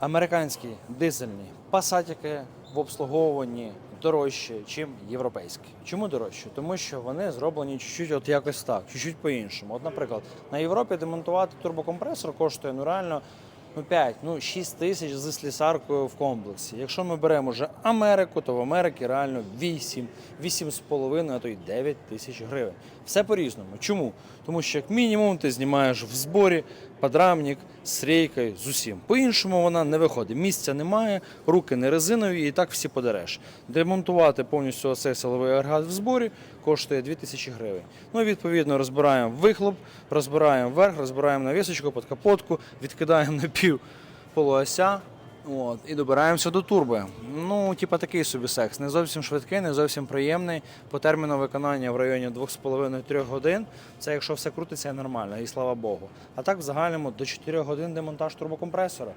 Американські дизельні пасатики в обслуговуванні дорожче, ніж європейські. Чому дорожче? Тому що вони зроблені чуть-чуть от якось так, чуть-чуть по-іншому. От, наприклад, на Європі демонтувати турбокомпресор коштує ну реально ну 5, ну 6 тисяч з слісаркою в комплексі. Якщо ми беремо вже Америку, то в Америці реально 8, 8,5, а то й 9 тисяч гривень. Все по-різному. Чому? Тому що як мінімум ти знімаєш в зборі подрамник з рейкою, з усім. По-іншому вона не виходить. Місця немає, руки не резинові і так всі подереш. Демонтувати повністю оцей силовий агрегат в зборі коштує 2000 гривень. Ну відповідно розбираємо вихлоп, розбираємо верх, розбираємо навісочку, подкапотку, відкидаємо на пів полуося. От, і добираємося до турби. Ну, типа такий собі секс. Не зовсім швидкий, не зовсім приємний. По терміну виконання в районі 2,5-3 годин. Це якщо все крутиться нормально, і слава Богу. А так в загальному до 4 годин демонтаж турбокомпресора.